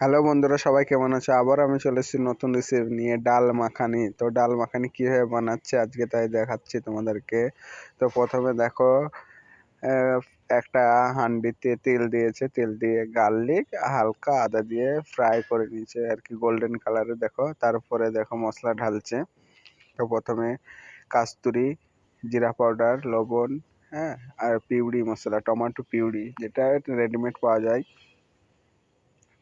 Hello বন্ধুরা, সবাই কেমন আছো? আবার আমি চলে এসেছি নতুন রেসিপি নিয়ে, ডাল মাখানি। তো ডাল মাখানি কীভাবে বানাচ্ছে আজকে তাই দেখাচ্ছি তোমাদেরকে। তো প্রথমে দেখো একটা হান্ডিতে তেল দিয়েছে। তেল দিয়ে গার্লিক হালকা আদা দিয়ে ফ্রাই করে নিয়েছে আর কি গোল্ডেন কালারে দেখো। তারপরে দেখো মশলা ঢালছে। তো প্রথমে কাস্তুরি, জিরা পাউডার, লবণ হ্যাঁ আর পিউরি মশলা, টমেটো পিউরি, যেটা রেডিমেড পাওয়া যায়।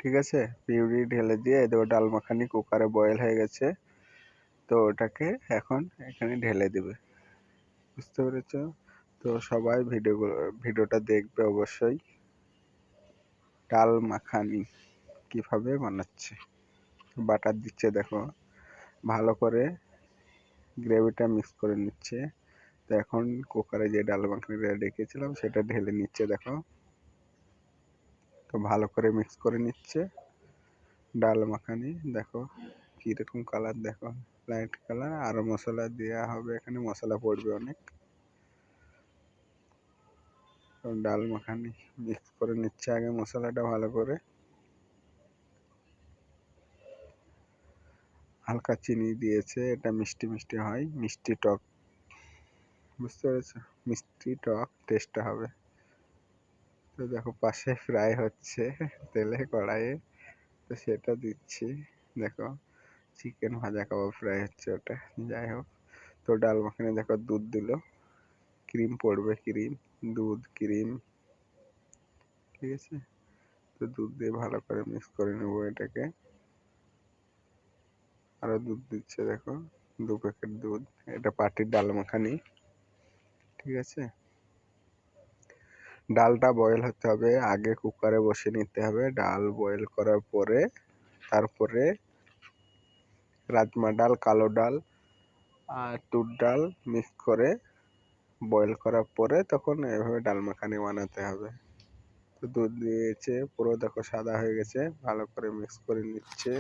ঠিক আছে? পিউরি ঢেলে দিয়ে দেবো ডাল মাখানি কুকারে বয়েল হয়ে গেছে। তো ওটাকে এখন এখানে ঢেলে দেবে। বুঝতে পেরেছ? তো সবাই ভিডিও ভিডিওটা দেখবে অবশ্যই। ডাল মাখানি কীভাবে বানাচ্ছে? বাটার দিচ্ছে দেখো। ভালো করে গ্রেভিটা মিক্স করে নিচ্ছে। তো এখন কুকারে যে ডাল মাখানিটা রেখেছিলাম, সেটা ঢেলে নিচ্ছে দেখো। তো ভালো করে মিক্স করে নিচ্ছে। ডাল মাখানি, দেখো কীরকম কালার দেখো লাইট কালার আর মশলা দেওয়া হবে এখানে, মশলা পড়বে অনেক। ডাল মাখানি মিক্স করে নিচ্ছে আগে মশলাটা ভালো করে। হালকা চিনি দিয়েছে, এটা মিষ্টি মিষ্টি হয়, মিষ্টি টক। বুঝতে পেরেছ? মিষ্টি টক টেস্টটা হবে। তো দেখো পাশে ফ্রাই হচ্ছে, তেলে কড়াইয়ে। তো সেটা দিচ্ছি। দেখো চিকেন ভাজা কাবাব ফ্রাই হচ্ছে ওটা, যাই হোক। তো ডাল মাখানে দেখো দুধ দিল। ক্রিম পড়বে ক্রিম দুধ ক্রিম ঠিক আছে? তো দুধ দিয়ে ভালো করে মিক্স করে নেব এটাকে। আরও দুধ দিচ্ছে দেখো, দু প্যাকেট দুধ। এটা পাটির ডাল মাখানি, ঠিক আছে? ডালটা বয়েল হতে হবে, আগে কুকারে বসিয়ে নিতে হবে। ডাল বয়েল করার পরে, তারপরে রাজমা ডাল, কালো ডাল আর তুর ডাল মিক্স করে বয়েল করার পরে তখন এভাবে ডাল মাখানি বানাতে হবে। তো দুধ দিয়েছে, পুরো দেখো সাদা হয়ে গেছে, ভালো করে মিক্স করে নিচ্ছে।